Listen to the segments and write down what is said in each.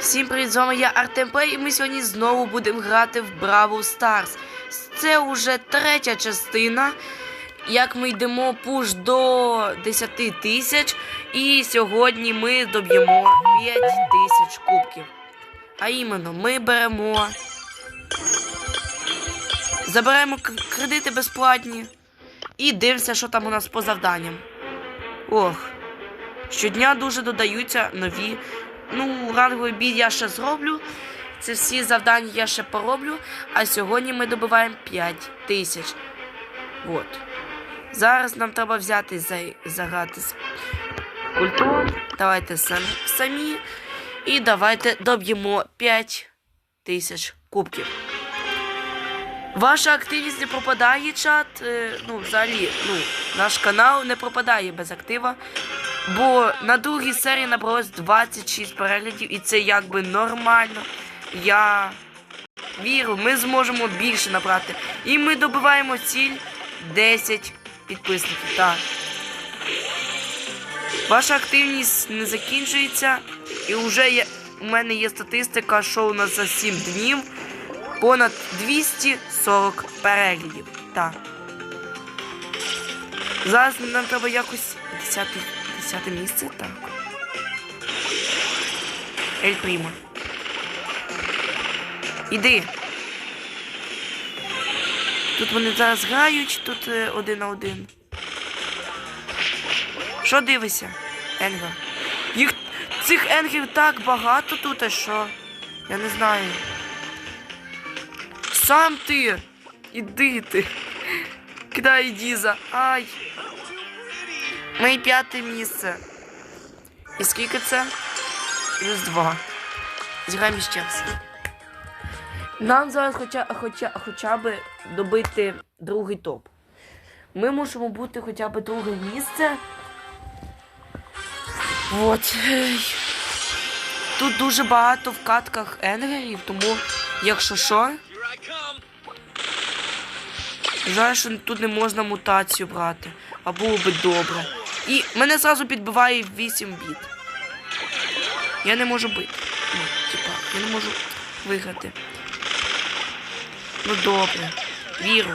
Всім привіт, з вами я Артем Плей, і ми сьогодні знову будемо грати в Бравл Старс. Це вже третя частина, як ми йдемо пуш до 10 тисяч, і сьогодні ми доб'ємо 5 тисяч кубків. А іменно, ми беремо. Заберемо к- кредити безплатні і дивимося, що там у нас по завданням. Ох. Щодня дуже додаються нові. Ну, ранговий бій я ще зроблю. Це всі завдання я ще пороблю. А сьогодні ми добиваємо 5 тисяч. От. Зараз нам треба взяти за, заграти з культуру. Давайте сам, самі. І давайте доб'ємо 5 тисяч кубків. Ваша активність не пропадає, чат. Е, ну, взагалі, ну, наш канал не пропадає без актива. Бо на другій серії набралось 26 переглядів, і це якби нормально. Я вірю, ми зможемо більше набрати. І ми добиваємо ціль 10 підписників. Так. Ваша активність не закінчується. І вже є, у мене є статистика, що у нас за 7 днів понад 240 переглядів. Так. Зараз нам треба якось 10, 10 місце, так. Ель Прімо. Іди. Тут вони зараз грають, тут е, один на один. Що дивишся? Енгер? Їх цих енгів так багато тут, що? Я не знаю. Сам ти! Іди ти. Кидай Діза. Ай. Моє п'яте місце. І скільки це? Плюс два. Зіграємо ще раз. Нам зараз хоча, хоча, хоча б добити другий топ. Ми мусимо бути хоча б друге місце. От. Тут дуже багато в катках енгерів, тому, якщо що. Жаль, що тут не можна мутацію брати. А було би добре. І мене зразу підбиває 8 біт. Я не можу бити. Ну, типа, я не можу виграти. Ну добре. Віру.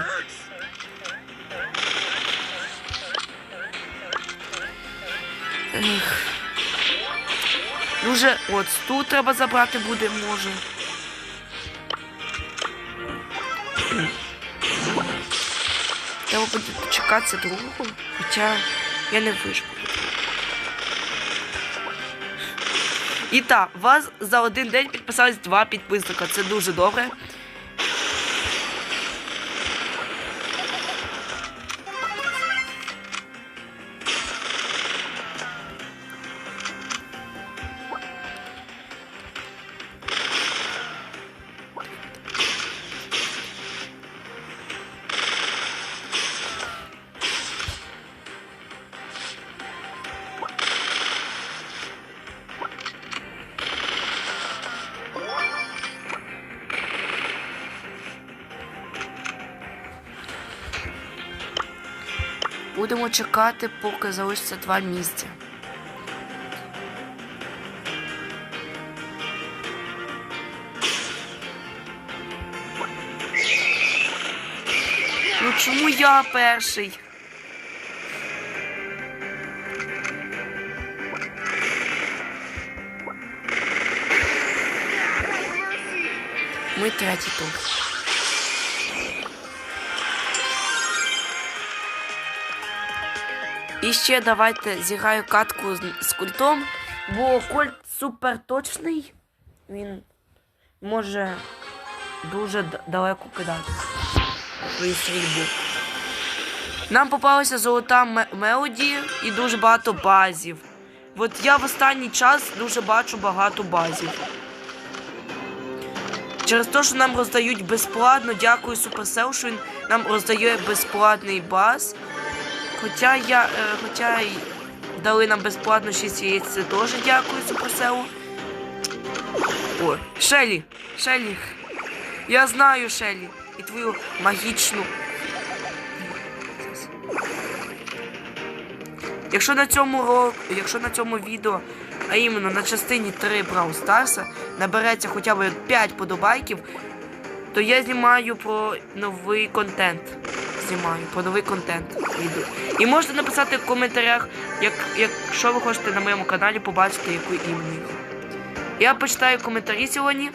Ех. Дуже. От тут треба забрати буде, може. Треба буде дочекатися другого, хоча я не вижу. І так, вас за один день підписались два підписника. Це дуже добре. Будемо чекати, поки залишиться два місця. Ну чому я перший? Ми третій тут. І ще давайте зіграю катку з, культом, бо кольт супер точний. Він може дуже далеко кидати свою стрільбу. Нам попалася золота мелоді і дуже багато базів. От я в останній час дуже бачу багато базів. Через те, що нам роздають безплатно, дякую Supercell, що він нам роздає безплатний баз. Хоча я. Е, хоча й дали нам безплатно 6 яєць, це теж дякую Supercell. О, Шелі! Шелі! Я знаю Шелі! І твою магічну. Якщо на цьому ро... якщо на цьому відео а іменно на частині 3 Brawl Stars набереться хоча б 5 подобайків, то я знімаю про новий контент. Знімаю про новий контент. відео. І можете написати в коментарях, як, якщо ви хочете на моєму каналі побачити яку імені. Я почитаю коментарі сьогодні.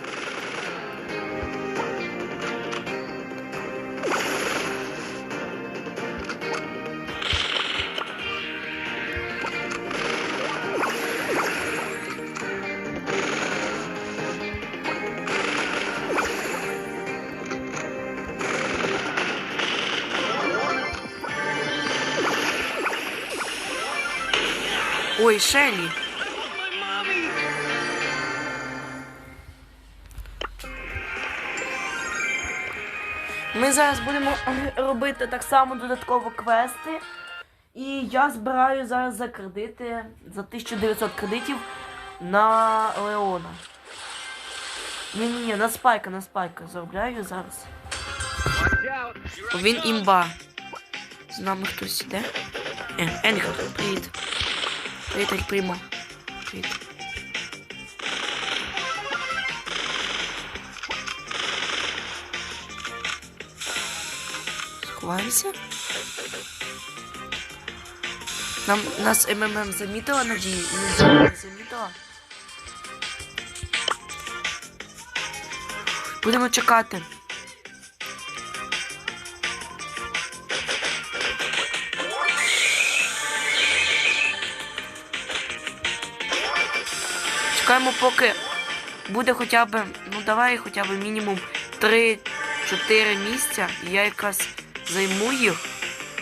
Ой, Шелі. Ми зараз будемо робити так само додатково квести. І я збираю зараз за кредити за 1900 кредитів на Леона. Ні, ні, ні, на спайка, на спайка заробляю зараз. Він імба. З нами хтось іде. Е, Енхар, привіт. Привіт, Ель Примо. Привіт. Сховаємося. Нам, нас МММ замітила, надію? Не замітила. Будемо чекати. Чекаємо, поки буде хоча б, ну давай хоча б мінімум 3-4 місця, і я якраз займу їх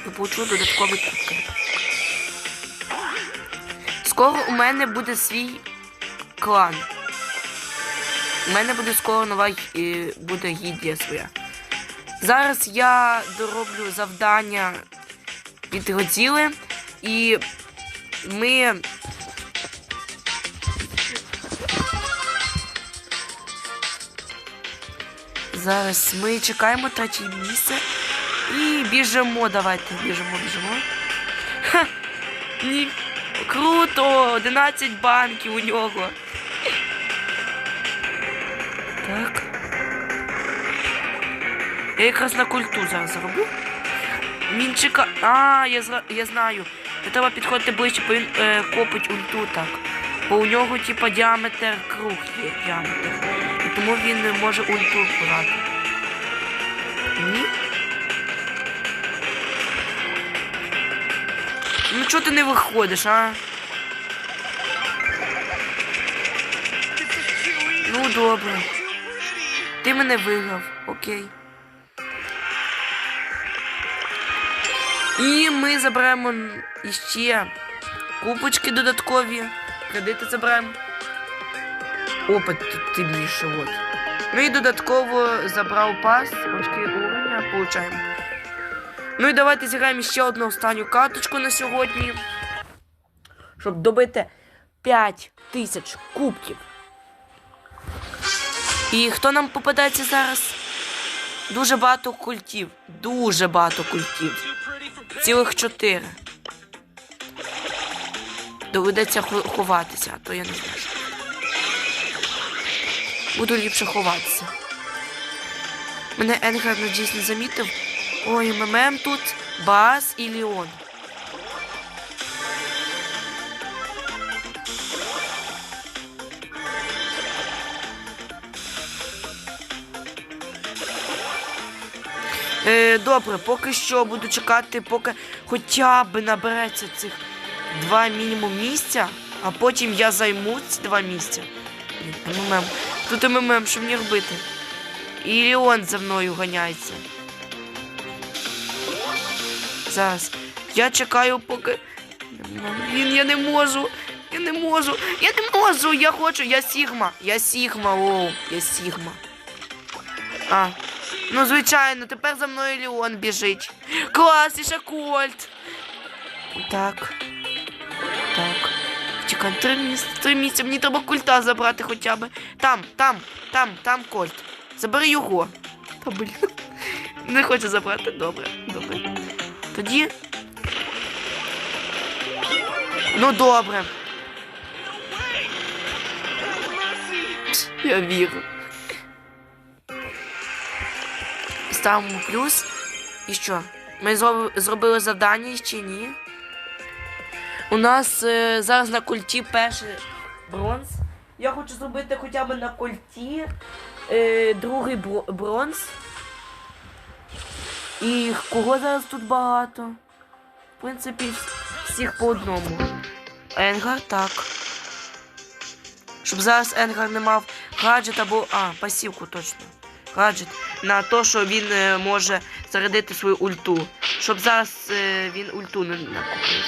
і получу додаткові кубки. Скоро у мене буде свій клан. У мене буде скоро нова е, буде гідія своя. Зараз я дороблю завдання від Годзіли і ми Зараз ми чекаємо третє місце і біжимо. Давайте, біжимо, біжимо. Ха! Ні. Круто! 11 банків у нього. Так. Я якраз на культу зараз зроблю. Він чека... А, я, зра... я знаю. Не треба підходити ближче, бо він е, копить ульту так. Бо у нього, типа, діаметр круг є діаметр. І тому він не може ульту брати. Ні? Ну чого ти не виходиш, а? Ну добре. Ти мене виграв, окей. І ми заберемо іще купочки додаткові. Кредити заберемо. Опит ти більше, от. Ну і додатково забрав пас, очки уровня, получаємо. Ну і давайте зіграємо ще одну останню карточку на сьогодні. Щоб добити 5 тисяч кубків. І хто нам попадається зараз? Дуже багато культів. Дуже багато культів. Цілих чотири. Доведеться ховатися, а то я не знаю. Буду ліпше ховатися. Мене Енгар надіюсь не замітив. Ой, МММ тут Бас і Ліон. Е, добре, поки що буду чекати, поки хоча б набереться цих два мінімум місця, а потім я займу ці два місця. МММ. Тут МММ, що мені робити? І Ліон за мною ганяється. Зараз. Я чекаю, поки. Блін, я не можу. Я не можу. Я не можу. Я хочу. Я Сігма. Я Сігма, оу. Я Сігма. А. Ну, звичайно, тепер за мною Леон біжить. Клас, і ще Кольт. Так. Чекай, три місця, три місця. Мені треба культа забрати хоча б. Там, там, там, там Кольт. Забери його. Та блін. Не хочу забрати. Добре, добре. Тоді. Ну добре. Я вірю. Ставимо плюс. І що? Ми зробили завдання чи ні? У нас е, зараз на культі перший бронз. Я хочу зробити хоча б на культі е, другий бро- бронз. І кого зараз тут багато? В принципі, всіх по одному. Енгар, так. Щоб зараз Енгар не мав гаджет або. А, пасівку точно. Гаджет. На те, що він е, може зарядити свою ульту. Щоб зараз е, він ульту не накупив.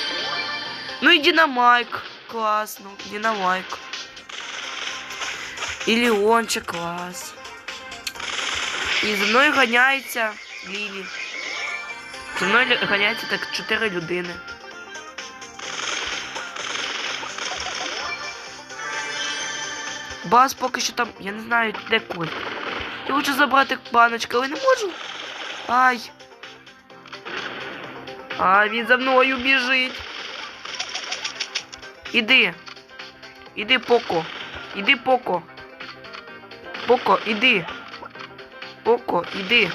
Ну і Дінамайк. Класно. Дінамайк. І Леончик клас. І за мною ганяється Лілі. За мною ганяється так чотири людини. Бас поки що там, я не знаю, де культ. Я хочу забрати баночку, але не можу. Ай. А, він за мною біжить. Іди. Іди, Поко. Іди, Поко. Поко, іди. Поко, іди.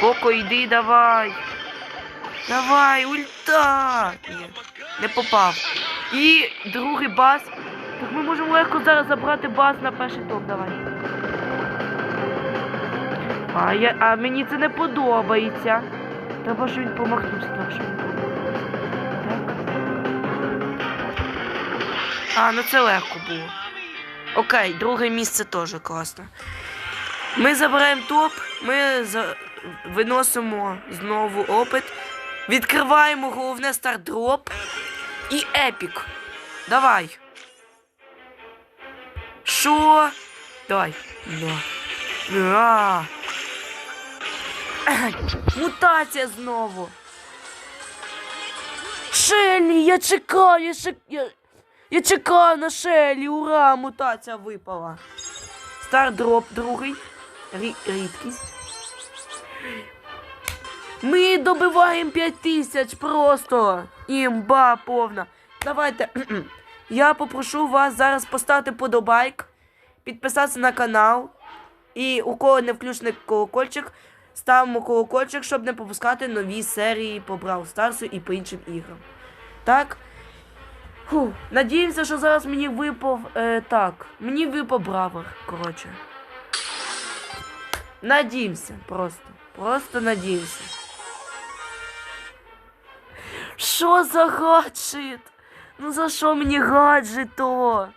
Поко, іди, давай. Давай, ульта. Ні, не попав. І другий бас. Так ми можемо легко зараз забрати бас на перший топ, давай. А, я, а мені це не подобається. Треба, щоб він помахнувся, так що він Так. А, ну це легко було. Окей, друге місце теж класно. Ми забираємо топ, ми за... виносимо знову опит, відкриваємо головне стардроп і епік. Давай. Що? Давай. Да. Мутація знову. Шелі, я чекаю, я, чек- я, чекаю на Шелі, ура, мутація випала. Стардроп другий. Рі, рідкість. Ми добиваємо 5000 просто. Імба повна. Давайте. Я попрошу вас зараз поставити подобайк, підписатися на канал. І у кого не включений колокольчик, ставимо колокольчик, щоб не пропускати нові серії по Brawl Старсу і по іншим іграм. Так? Фу. Надіємося, що зараз мені випав. Е, так, мені випав бравер, коротше. Надіємося просто. Просто надіємося. Що за гаджет? Ну за що мені гаджет то?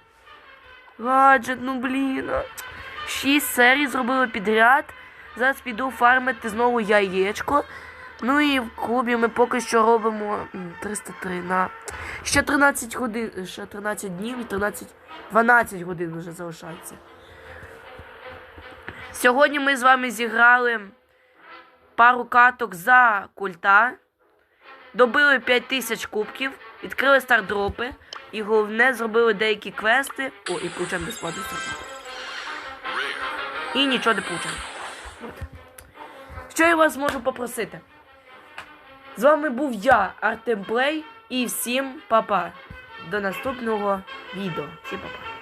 Гаджет, ну блін. Шість серій зробили підряд. Зараз піду фармити знову яєчко. Ну і в клубі ми поки що робимо 303 на. Ще 13 годин, ще 13 днів і 13, 12 годин вже залишається. Сьогодні ми з вами зіграли пару каток за культа. Добили 5000 кубків, відкрили стардропи. І головне, зробили деякі квести. О, і получаємо безплатний стардроп. І нічого не получаємо. Що я вас можу попросити? З вами був я, Артем Плей, і всім па-па. До наступного відео. Всім па-па.